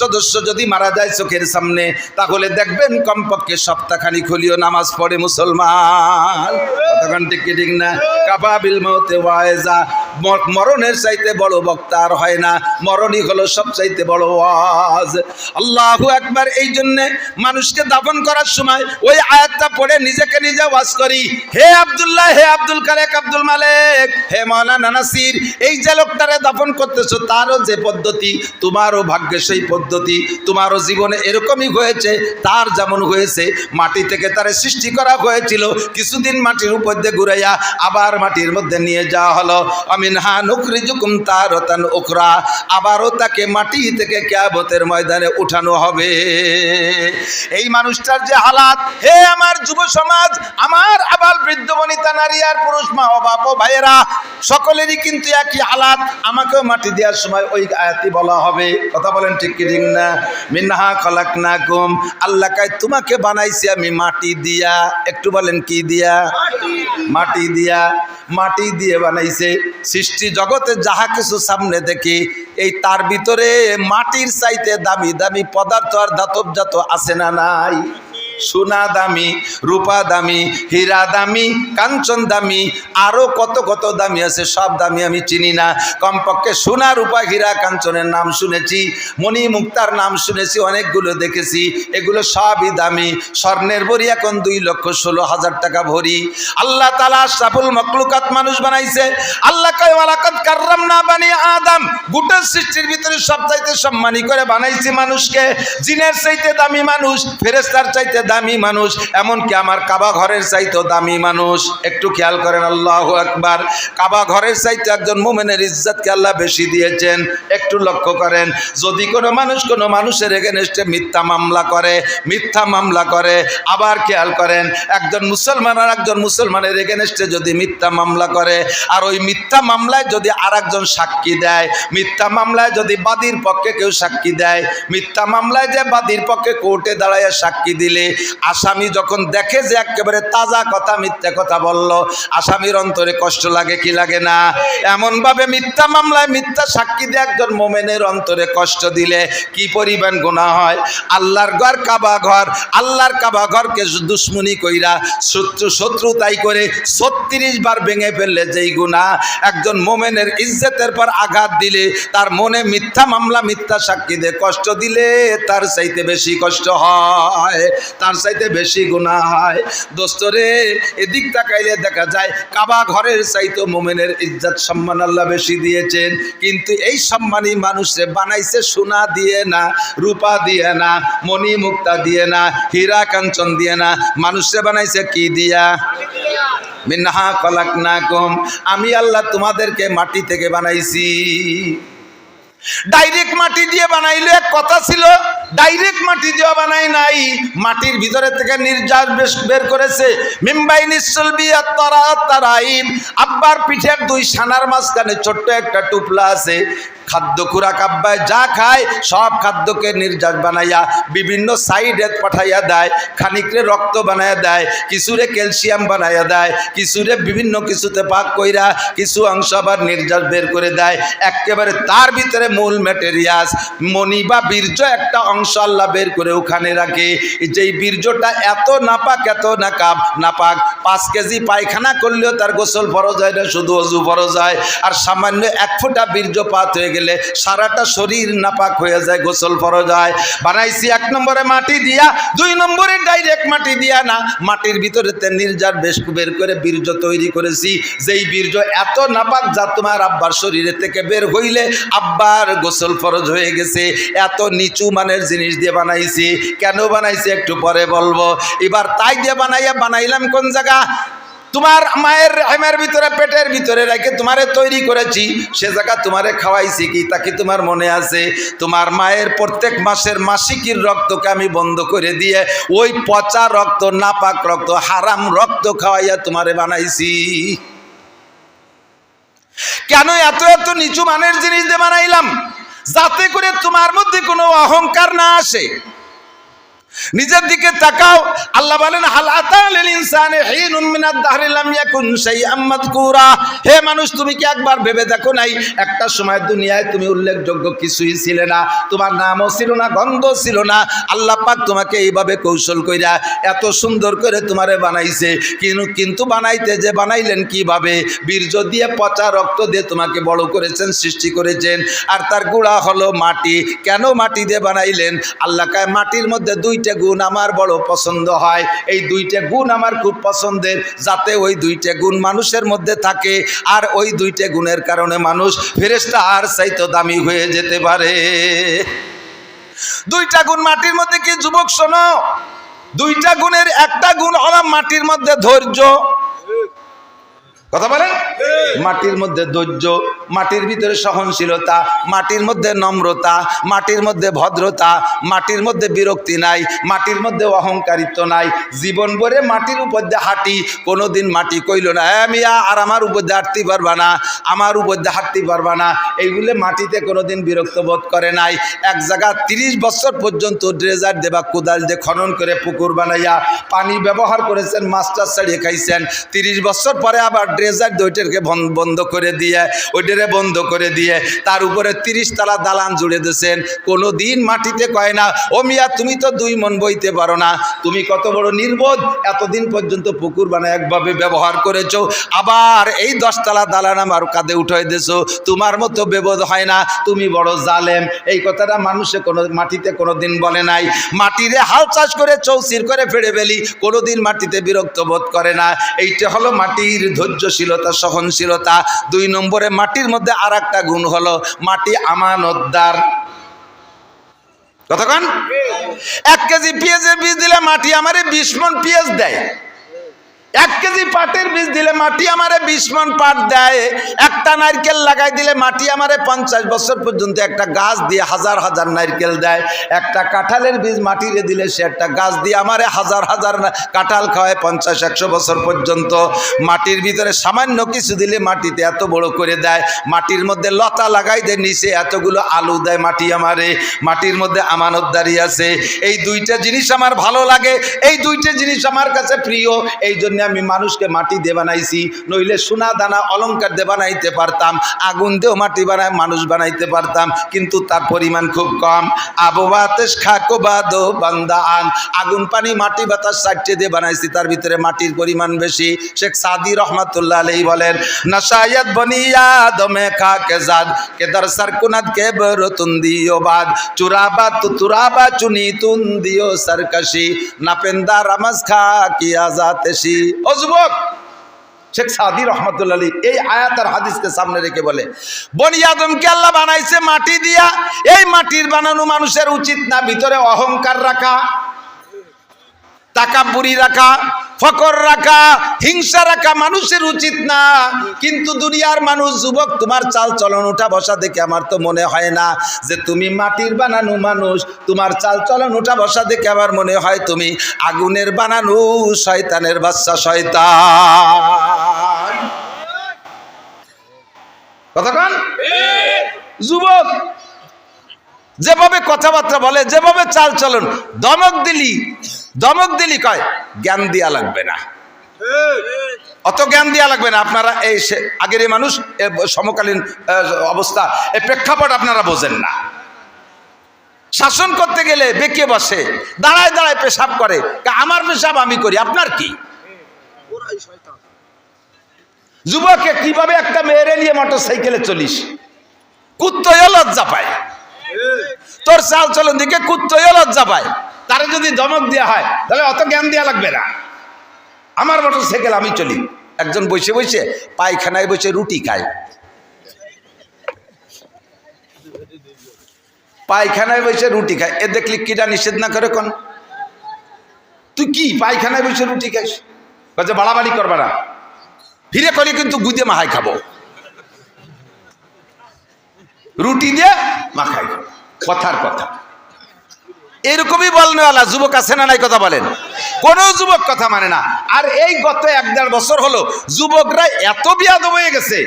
সদস্য যদি মারা যায় চোখের সামনে, তাহলে দেখবেন কমপক্ষে সপ্তাহখানি খুলিও নামাজ পড়ে মুসলমান। মতে মরণের চাইতে বড় বক্তা আর হয় না। মরণই হলো সব চাইতে বড় ওয়াজ। আল্লাহু একবার এই জন্যে মানুষকে দাফন করার সময় ওই আয়াতটা পড়ে নিজেকে নিজে ওয়াজ করি। হে আব্দুল্লাহ, হে আব্দুল কালেক আব্দুল মালেক, হে মাওলানা নাসির, এই যে লোকটারে দাফন করতেছো, তারও যে পদ্ধতি, তোমারও ভাগ্যে সেই পদ্ধতি। তোমারও জীবনে এরকমই হয়েছে, তার যেমন হয়েছে, মাটি থেকে তার সৃষ্টি করা হয়েছিল, কিছুদিন মাটির উপর দিয়ে ঘুরাইয়া আবার মাটির মধ্যে নিয়ে যাওয়া হলো। আমিন হা নুকরি জুকুম তার তান ওখরা আবারও তাকে মাটি থেকে ক্যাবতের ময়দানে উঠানো হবে। এই মানুষটার যে হালাত, হে আমার যুব সমাজ, আমার আবার বৃদ্ধ বনিতা নারী আর পুরুষ মা ও বাপ ভাইয়েরা, সকলেরই কিন্তু একই হালাত, আমাকেও মাটি দেওয়ার সময় ওই আয়াতি বলা হবে। কথা বলেন ঠিক কি ঠিক না না কুম আল্লাহ কাই তোমাকে বানাইছি আমি মাটি দিয়া। একটু বলেন, কি দিয়া? মাটি দিয়া। মাটি দিয়ে বানাইছে সৃষ্টি জগতে যাহা কিছু সামনে দেখি, এই তার ভিতরে মাটির চাইতে দামি দামি পদার্থ আর ধাতব জাত আছে না নাই? সোনা দামি, রূপা দামি, হীরা দামি, কাঞ্চন দামি আরও কত কত দামি আছে সব দামি আমি চিনি না। কমপক্ষে সোনা, রূপা, হীরা, কাঞ্চনের নাম শুনেছি, মণি মুক্তার নাম শুনেছি, অনেকগুলো দেখেছি। এগুলো সবই দামি। স্বর্ণের ভরি এখন দুই লক্ষ ষোলো হাজার টাকা ভরি। আল্লাহ তালা সাফুল মকলুকাত মানুষ বানাইছে। আল্লাহ ওয়ালাকাত না বানিয়ে আদম। গোটা সৃষ্টির ভিতরে সব চাইতে সম্মানী করে বানাইছি মানুষকে। জিনের চাইতে দামি মানুষ ফেরেস্তার চাইতে দামি মানুষ, এমনকি আমার কাবা ঘরের চাইতে দামি মানুষ। একটু খেয়াল করেন, আল্লাহ একবার কাবা ঘরের চাইতে একজন মোমেনের ইজ্জতকে আল্লাহ বেশি দিয়েছেন। একটু লক্ষ্য করেন, যদি কোনো মানুষ কোনো মানুষের এগেনস্টে মিথ্যা মামলা করে, মিথ্যা মামলা করে, আবার খেয়াল করেন, একজন মুসলমান আর একজন মুসলমানের এগেনস্টে যদি মিথ্যা মামলা করে, আর ওই মিথ্যা মামলায় যদি আর একজন সাক্ষী দেয়, মিথ্যা মামলায় যদি বাদীর পক্ষে কেউ সাক্ষী দেয়, মিথ্যা মামলায় যে বাদীর পক্ষে কোর্টে দাঁড়ায় সাক্ষী দিলে আসামি যখন দেখে যে একেবারে তাজা কথা, মিথ্যা কথা বলল, আসামির অন্তরে কষ্ট লাগে কি লাগে না? এমনভাবে মিথ্যা মামলায় মিথ্যা সাক্ষী দিয়ে একজন মোমেনের অন্তরে কষ্ট দিলে কি পরিমাণ গুণা হয়? আল্লাহর ঘর, কাবা ঘর, আল্লাহর কাবা ঘরকে দুশ্মনী কইরা শত্রু শত্রু তাই করে ছত্রিশ বার ভেঙে ফেললে যেই গুণা একজন মোমেনের ইজ্জতের পর আঘাত দিলে, তার মনে মিথ্যা মামলা, মিথ্যা সাক্ষী দিয়ে কষ্ট দিলে তার চাইতে বেশি কষ্ট হয়। তার চাইতে বেশি গুণা হয়। দোস্তরে, এদিক তাকাইলে দেখা যায়, কাবা ঘরের চাইতে মোমেনের ইজ্জত সম্মান আল্লাহ বেশি দিয়েছেন। কিন্তু এই সম্মানী মানুষে বানাইছে সোনা দিয়ে না, রূপা দিয়ে না, মণি মুক্তা দিয়ে না, হীরা কাঞ্চন দিয়ে না। মানুষে বানাইছে কি দিয়া? মিনহা কলাক না কম আমি আল্লাহ তোমাদেরকে মাটি থেকে বানাইছি। ডাইরেক্ট মাটি দিয়ে বানাইলে এক কথা ছিল ডাইরেক্ট মাটি দেওয়া বানাই নাই। মাটির ভিতরে থেকে নির্যাস বেশ বের করেছে। মিম্বাই নিশ্চলবি আর তারা তারাইম আব্বার পিঠের দুই সানার মাঝখানে ছোট্ট একটা টুপলা আছে। খাদ্য খুরাক আব্বায় যা খায়, সব খাদ্যকে নির্যাস বানাইয়া বিভিন্ন সাইডে পাঠাইয়া দেয়, খানিকরে রক্ত বানাইয়া দেয়, কিছুরে ক্যালসিয়াম বানাইয়া দেয়, কিছুরে বিভিন্ন কিছুতে পাক কইরা কিছু অংশ আবার নির্যাস বের করে দেয়। একেবারে তার ভিতরে মূল ম্যাটেরিয়াস মণি বা বীর্য একটা অংশ আল্লাহ বের করে ওখানে রাখে। যেই বীর্যটা এত নাপাক, এত নাকাব, নাপাক, পাঁচ কেজি পায়খানা করলেও তার গোসল ফরজ হয় না, শুধু অজু ফরজ হয়। আর সামান্য এক ফোঁটা বীর্যপাত হয়ে গেলে সারাটা শরীর নাপাক হয়ে যায়, গোসল ফরজ হয়। বানাইছি এক নম্বরে মাটি দিয়া, দুই নম্বরে ডাইরেক্ট মাটি দিয়া না, মাটির ভিতরে নির্জার বেশ বের করে বীর্য তৈরি করেছি। যেই বীর্য এত নাপাক যা তোমার আব্বার শরীরে থেকে বের হইলে আব্বার গোসল ফরজ হয়ে গেছে। এত নিচু মানের জিনিস দিয়ে বানাইছি। কেন বানাইছি একটু পরে বলব। এবার তাই দিয়ে বানাইয়া বানাইলাম কোন জায়গা? তোমার মায়ের হেমের ভিতরে, পেটের ভিতরে রেখে তোমারে তৈরি করেছি। সে জায়গা তোমারে খাওয়াইছি কি, তা কি তোমার মনে আছে? তোমার মায়ের প্রত্যেক মাসের মাসিকির রক্তকে আমি বন্ধ করে দিয়ে ওই পচা রক্ত, নাপাক রক্ত, হারাম রক্ত খাওয়াইয়া তোমারে বানাইছি। কেন এত এত নিচু মানের জিনিস দিয়ে বানাইলাম? যাতে করে তোমার মধ্যে কোনো অহংকার না আসে। নিজের দিকে তাকাও। আল্লাহ বলেন হে মানুষ, তুমি কি একবার ভেবে দেখো নাই? একটা সময় দুনিয়ায় তুমি উল্লেখযোগ্য কিছুই ছিলে না। তোমার নামও ছিল না গন্ধ ছিল না। আল্লাহ পাক তোমাকে এইভাবে কৌশল কইরা এত সুন্দর করে তোমারে বানাইছে। কিন্তু কিন্তু বানাইতে যে বানাইলেন কীভাবে? বীর্য দিয়ে পচা রক্ত দিয়ে তোমাকে বড় করেছেন, সৃষ্টি করেছেন। আর তার গুড়া হলো মাটি। কেন মাটি দিয়ে বানাইলেন? আল্লাহ মাটির মধ্যে দুইটা গুণ আমার বড় পছন্দ হয়। এই দুইটা গুণ আমার খুব পছন্দের যাতে ওই দুইটা গুণ মানুষের মধ্যে থাকে আর ওই দুইটা গুণের কারণে মানুষ ফেরেস্তা আর চাইতো দামি হয়ে যেতে পারে। দুইটা গুণ মাটির মধ্যে কি যুবক শোনো? দুইটা গুণের একটা গুণ হলো মাটির মধ্যে ধৈর্য। কথা বলেন? মাটির মধ্যে ধৈর্য। মাটির ভিতরে সহনশীলতা, মাটির মধ্যে নম্রতা, মাটির মধ্যে ভদ্রতা, মাটির মধ্যে বিরক্তি নাই, মাটির মধ্যে অহংকারিত্ব নাই। জীবন ভরে মাটির উপর দিয়ে হাঁটি, কোনোদিন মাটি কইল না হ্যাঁ মিয়া, আর আমার উপর দিয়ে হাঁটতে পারবা না, আমার উপর দিয়ে হাঁটতে পারবা না। এইগুলো মাটিতে কোনোদিন বিরক্ত বোধ করে নাই। এক জায়গা তিরিশ বছর পর্যন্ত ড্রেজার দেবা, কোদাল দিয়ে খনন করে পুকুর বানাইয়া পানি ব্যবহার করেছেন, মাস্টার ছাড়িয়ে খাইছেন। তিরিশ বছর পরে আবার ড্রেজার ওইটাকে বন্ধ করে দিয়ে, ওইটারে বন্ধ করে দিয়ে তার উপরে তিরিশ তালা দালান জুড়ে দিয়েছেন। কোনো দিন মাটিতে কয় না, ও মিয়া, তুমি তো দুই মন বইতে পারো না। তুমি কত বড় নির্বোধ। এতদিন পর্যন্ত পুকুর বানায় একভাবে ব্যবহার করেছ। আবার এই দশতলা দালান আমার কাঁধে উঠাই দিয়েছ। তোমার মতো বেবোধ হয় না। তুমি বড় জালেম। এই কথাটা মানুষে কোনো মাটিতে কোনো দিন বলে নাই। মাটিরে হাল চাষ করে চৌচির করে ফেড়ে ফেলি। কোনোদিন মাটিতে বিরক্ত বোধ করে না। এইটা হলো মাটির ধৈর্যশীলতা, সহনশীলতা। দুই নম্বরে মাটির মধ্যে আর একটা গুণ হলো মাটি আমানতদার। কতক্ষণ এক কেজি পেঁয়াজের বীজ দিলে মাটি আমারে বিশ মন পেঁয়াজ দেয়। এক কেজি পাটের বীজ দিলে মাটি আমারে বিশ মন পাট দেয়। একটা নারকেল লাগাই দিলে মাটি আমারে পঞ্চাশ বছর পর্যন্ত একটা গাছ দিয়ে হাজার হাজার নারকেল দেয়। একটা কাঁঠালের বীজ মাটিরে দিলে সে একটা গাছ দিয়ে আমারে হাজার হাজার কাঁঠাল খাওয়ায় পঞ্চাশ, একশো বছর পর্যন্ত। মাটির ভিতরে সামান্য কিছু দিলে মাটিতে এত বড় করে দেয়। মাটির মধ্যে লতা লাগাই দেয়, নিচে এতগুলো আলু দেয় মাটি আমারে। মাটির মধ্যে আমানতদারি আছে। এই দুইটা জিনিস আমার ভালো লাগে। এই দুইটা জিনিস আমার কাছে প্রিয়। এই জন্য আমি মানুষকে মাটি দিয়ে বানাইছি, নইলে সোনা দানা অলংকার দিয়ে বানাইতে পারতাম, আগুন দিয়েও মাটি বানায়, মানুষ বানাইতে পারতাম, কিন্তু তার পরিমাণ খুব কম। আবহাওয়াতেশ খাকো বাদো বান্দা আন, আগুন পানি মাটি বাতাস চারটে দিয়ে বানাইছি, তার ভিতরে মাটির পরিমাণ বেশি। শেখ সাদি রহমাতুল্লাহ আলাই বলেন নাসায়াত বনিয়া দমে খা কে জাদ, কেদার সারকুনাদ কে বরতুন দিও বাদ চুরাবা তু তুরাবা চুনি তুন দিও সরকশি নাপেন্দা রামাজ খা কিয়া জাতেশি ও শেখ সাদি রহমতুল্লাহ আলী এই আয়াত আর হাদিসকে সামনে রেখে বলে, বনি আদমকে আল্লাহ বানাইছে মাটি দিয়া, এই মাটির বানানো মানুষের উচিত না ভিতরে অহংকার রাখা টাকা তাকাপুরি রাখা ফকর রাখা হিংসা রাখা মানুষের উচিত না। কিন্তু দুনিয়ার মানুষ যুবক তোমার চাল চলন উঠা বসা দেখে আমার তো মনে হয় না যে তুমি মাটির বানানো মানুষ। তোমার চাল চলন উঠা বসা দেখে আমার মনে হয় তুমি আগুনের বানানো শয়তানের বাচ্চা শয়তান। কতক্ষণ যুবক যেভাবে কথাবার্তা বলে, যেভাবে চাল চলন, দমক দিলি দমক দিলি কয়, জ্ঞান দিয়া লাগবে না। অত জ্ঞান দিয়া লাগবে না। আপনারা এই আগের মানুষ সমকালীন অবস্থা এই প্রেক্ষাপট আপনারা বোঝেন না। শাসন করতে গেলে বেঁকে বসে, দাঁড়ায় দাঁড়ায় পেশাব করে আমার পেশাব আমি করি, আপনার কি? যুবকে কীভাবে একটা মেয়েরে নিয়ে মোটর সাইকেলে চলিস? কুত্তয় লজ্জা পায়। তোর চাল চলন দিকে কুত্তয় লজ্জা পায়। তারে যদি দমক দেওয়া হয়, তাহলে অত জ্ঞান দেওয়া লাগবে না। আমার মোটর সাইকেল আমি চলি। একজন বসে বসে পায়খানায় বসে রুটি খায়। পায়খানায় বসে রুটি খায়। এ দেখলি কিটা নিষেধ না করে কোন? তুই কি পায়খানায় বসে রুটি খাইস? বাড়াবাড়ি করবা না। ফিরে করি কিন্তু গুদে মাহাই খাব। রুটি দিয়ে মাখাই। কথার কথা। এরকমই বলনেওয়ালা, যুবক আছে না নাই কথা বলেন? কোন যুবক কথা মানে না। আর এই গত এক দেড় বছর হলো যুবকরা এত বিয়াদ হয়ে গেছে,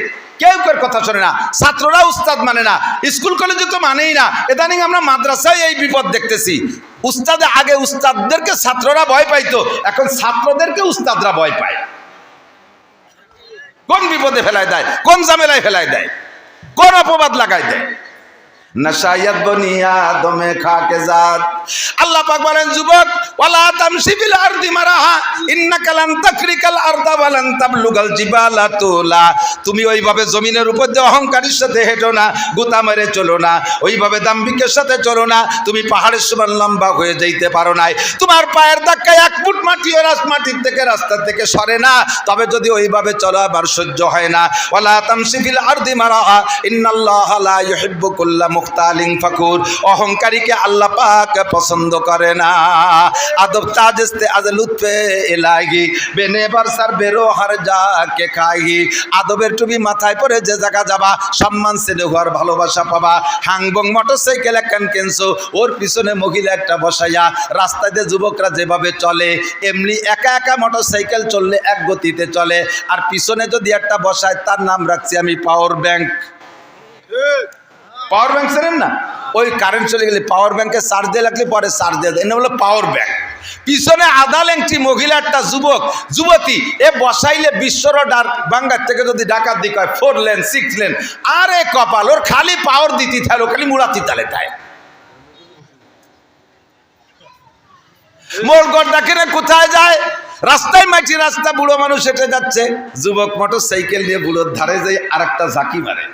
কেউ কেউ কথা শোনে না। ছাত্ররা উস্তাদ মানে না। স্কুল কলেজে তো মানেই না। ইদানিং আমরা মাদ্রাসায় এই বিপদ দেখতেছি। উস্তাদে আগে উস্তাদদেরকে ছাত্ররা ভয় পাইতো, এখন ছাত্রদেরকে উস্তাদরা ভয় পায়। কোন বিপদে ফেলায় দেয়? কোন ঝামেলায় ফেলায় দেয়? কোন অপবাদ লাগাই দেয়। নশায়াত বনি দমে খাকে জাত। আল্লাহ পাক বলেন যুবক ওয়ালা তামশি বিল আরদি মারাহা, ইন্নাকা লান তাকরিকাল আরদা ওয়ালান তাবলুগাল জিবালা তুলা। তুমি ওইভাবে জমিনের উপর দিয়ে অহংকারের সাথে হেঁটো না, গুতা মেরে চলো না, ওইভাবে দাম্ভিকের সাথে চলো না, তুমি পাহাড়ের সমান লম্বা হয়ে যাইতে পারো নাই। তোমার পায়ের ধাক্কায় এক ফুট মাটিও রাস মাটির থেকে রাস্তা থেকে সরে না, তবে যদি ওইভাবে চলো আবার সহ্য হয় না। ওয়ালা তামশি বিল আরদি মারাহা, ইন্নাল্লাহ লা ইউহিব্বু কুল্লা মুখতালিন ফাকুর। অহংকারীকে আল্লাহ পাক পছন্দ করে না। আদব তাজস্তে আজ লুৎফে এলাহি। বেনে বারসার বেরো হার যা কে খাই আদবের টুপি মাথায় পরে যে জায়গা যাবা, সম্মান ছেলে ঘর ভালোবাসা পাবা। হাংবং মোটরসাইকেল একখান কেনছো? ওর পিছনে মহিলা একটা বসাইয়া, রাস্তায় যুবকরা যেভাবে চলে, এমনি একা একা মোটরসাইকেল চললে এক গতিতে চলে। আর পিছনে যদি একটা বসায়, তার নাম রাখছি আমি পাওয়ার ব্যাংক। পাওয়ার ব্যাংক চেনেন না? ওই কারেন্ট চলে গেলে পাওয়ার ব্যাংকে চার্জ দিয়ে লাগলে পরে চার্জ দিয়ে দেয়। হলো পাওয়ার ব্যাংক পিছনে আধা লেংটি মহিলা একটা যুবক। যুবতী, এ বসাইলে বিশ্বর ডার বাঙ্গার থেকে যদি ডাকাত দিক হয় ফোর লেন সিক্স লেন আরে কপাল, ওর খালি পাওয়ার দিতে ও খালি মুড়াতি তালে তাই। মোর গড় রে কোথায় যায়? রাস্তায় মাটি রাস্তা, বুড়ো মানুষ হেঁটে যাচ্ছে। যুবক মোটর সাইকেল নিয়ে বুড়োর ধারে যাই আর একটা ঝাঁকি মারে।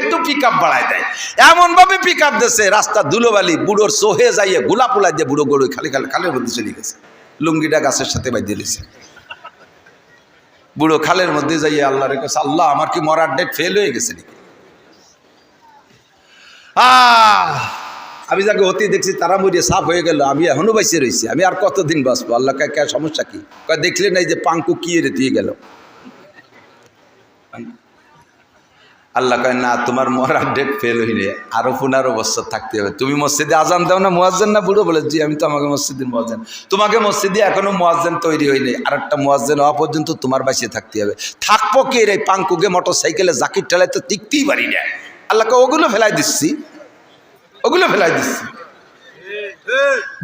একটু পিক আপ বাড়ায় দেয়। এমনভাবে পিক আপ দিচ্ছে রাস্তা ধুলোবালি, বুড়োর সোহে যাইয়ে গোলা পোলা দিয়ে বুড়ো গড়ে খালি খালি খালের মধ্যে চলে গেছে। লুঙ্গিটা গাছের সাথে বাঁধিয়ে দিয়েছে বুড়ো খালের মধ্যে যাইয়ে আল্লাহ রেখেছে আল্লাহ, আমার কি মরার ডেট ফেল হয়ে গেছে নাকি? আমি যাকে অতি দেখছি, তারা মরিয়ে সাফ হয়ে গেল। আমি এখনও বাইসে রয়েছি আমি আর কতদিন বাঁচবো? আল্লাহ কে, সমস্যা কি? দেখলেন এই যে পাঙ্কু কি রে, তুই গেল। আল্লাহ কয়, না, তোমার মরার ডেট ফেল হইলে আরও পনেরো বছর থাকতে হবে। তুমি মসজিদে আজান দাও না, মোয়াজ্জেন না বুড়ো? বলে, জি, আমি তো আমাকে মসজিদের মোয়াজ্জেন। তোমাকে মসজিদে এখনও মোয়াজ্জেন তৈরি হয়নি। আর একটা মোয়াজ্জেন হওয়া পর্যন্ত তোমার বাসিয়ে থাকতে হবে। থাকব কে রে? পাঙ্কুকে মোটর সাইকেলে জাকির ঠেলায় তো টিকতেই পারি না। আল্লাহকে ওগুলো ফেলাই দিচ্ছি। ওগুলো ফেলাই দিচ্ছি।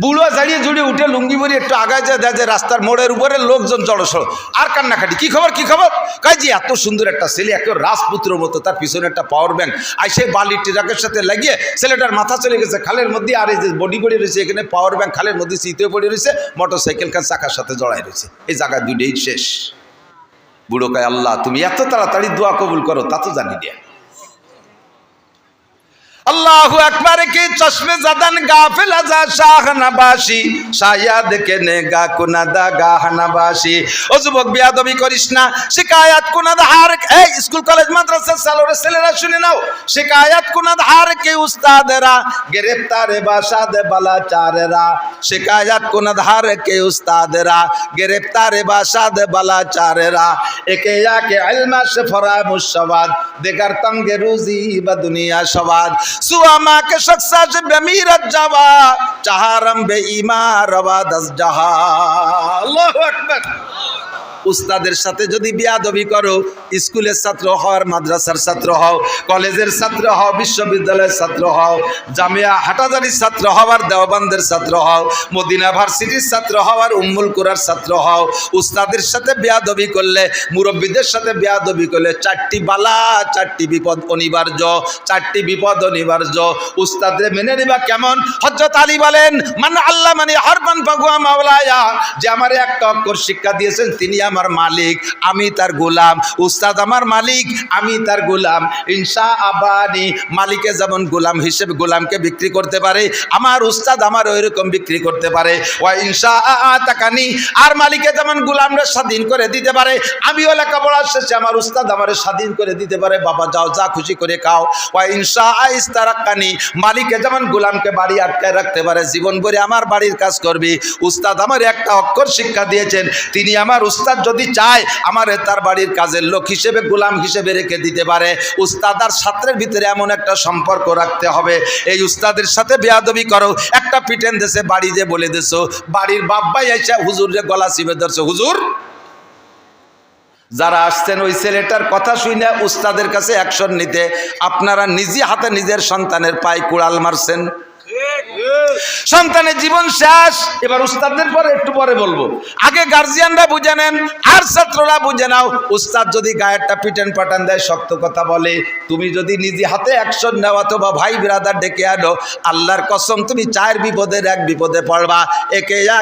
বুড়ো দাঁড়িয়ে জুড়ে উঠে লুঙ্গি বড়ি একটু আগায় যায়, দেয় যে রাস্তার মোড়ের উপরে লোকজন জড়সড়। আর কান্নাকাটি, কি খবর কি খবর? কয় যে এত সুন্দর একটা ছেলে এত রাজপুত্র মতো, তার পিছনে একটা পাওয়ার ব্যাংক আর সেই বালি ট্রাকের সাথে লাগিয়ে ছেলেটার মাথা চলে গেছে খালের মধ্যে, আর এই যে বডি পড়ে রয়েছে, এখানে পাওয়ার ব্যাংক খালের মধ্যে শীতে পড়ে রয়েছে মোটর সাইকেল কার চাকার সাথে জড়াই রয়েছে। এই জায়গা দুইটাই শেষ। বুড়ো কয়, আল্লাহ, তুমি এত তাড়াতাড়ি দোয়া কবুল করো, তা তো জানি না। আল্লাহু আকবার কি চশমে জাদান গাফিল আজা শাহ নাবাসি। শায়াদ কে নেগা কুনাদা গাহ নাবাসি। ও যুবক বিয়াদবি করিস না, শিকায়াত কুনাদ হার এই স্কুল, কলেজ, মাদ্রাসা সালোরে ছেলেরা শুনে নাও। শিকায়াত কুনাদ হার কে উস্তাদেরা গ্রেফতারে বাসাদ বালা চারেরা শিকায়াত কুনাদ হার কে উস্তাদেরা গ্রেফতারে বাসাদ বালা চারেরা একে ইয়াকে ইলমা সে ফরা মুশাবাদ দেগার তঙ্গে রুজি বা দুনিয়া সবাদ সুয়ামা কে শখসা সে বেমিরত যাওয়া চাহারম বে ইমা রবা দস জাহা আল্লাহু আকবার উস্তাদের সাথে যদি বিয়াদবি করো, স্কুলের ছাত্র হও আর মাদ্রাসার ছাত্র হও, কলেজের ছাত্র হও, বিশ্ববিদ্যালয়ের ছাত্র হও, জামিয়া হাটাজারির ছাত্র হওয়ার দেওবানদের ছাত্র হও, মদিনা ভার্সিটির ছাত্র হওয়ার উম্মুল কুরার ছাত্র হও, উস্তাদের সাথে বেয়াদবি করলে, মুরব্বীদের সাথে বেয়াদবি করলে চারটি বালা, চারটি বিপদ অনিবার্য, চারটি বিপদ অনিবার্য। উস্তাদের মেনে নিবা কেমন? হজরত আলী বলেন মানে আল্লাহ মানে হরবান ফাগুয়া মাওলায়া যে আমার একটা অক্ষর শিক্ষা দিয়েছেন, তিনি আমার মালিক, আমি তার গোলাম। উস্তাদ আমার মালিক, আমি তার গোলাম। ইনসা আবানি, মালিকে যেমন গোলাম হিসেবে গোলামকে বিক্রি করতে পারে, আমার উস্তাদ আমার ওই রকম বিক্রি করতে পারে। ও ইনসা তাকানি আর মালিকে যেমন গোলামরা স্বাধীন করে দিতে পারে, আমিও লেখাপড়া শেষে আমার উস্তাদ আমার স্বাধীন করে দিতে পারে। বাবা, যাও, যা খুশি করে খাও। ও ইনসা ইস্তারাক্কানি মালিকে যেমন গোলামকে বাড়ি আটকায় রাখতে পারে জীবন ভরে আমার বাড়ির কাজ করবি। উস্তাদ আমার একটা অক্ষর শিক্ষা দিয়েছেন, তিনি আমার উস্তাদ যদি চায়, আমার তার বাড়ির কাজের লোক হিসেবে, গোলাম হিসেবে রেখে দিতে পারে। উস্তাদ আর ছাত্রের ভিতরে এমন একটা সম্পর্ক রাখতে হবে। এই উস্তাদের সাথে বেয়াদবি করো। একটা পিটেন দেশে বাড়ি যে বলে দেছো, বাড়ির বাব্বাই এসে হুজুর রে গলা চিপে ধরছে, হুজুর, যারা আসছেন ওই ছেলেটার কথা শুনে উস্তাদের কাছে অ্যাকশন নিতে, আপনারা নিজে হাতে নিজের সন্তানের পায়ে কুড়াল মারছেন। সন্তানের জীবন শেষ। এবার উস্তাদদের পরে, একটু পরে বলব। আগে গার্জিয়ানরা বুঝে নেন, আর ছাত্ররা বুঝে নাও। উস্তাদ যদি গায়েরটা পিটেন পাটান দেয়, শক্ত কথা বলে। তুমি যদি নিজে হাতে অ্যাকশন তো বা ভাই বিরাদার ডেকে আনো, আল্লাহর কসম, তুমি চায়ের বিপদের এক বিপদে পড়বা। একে এক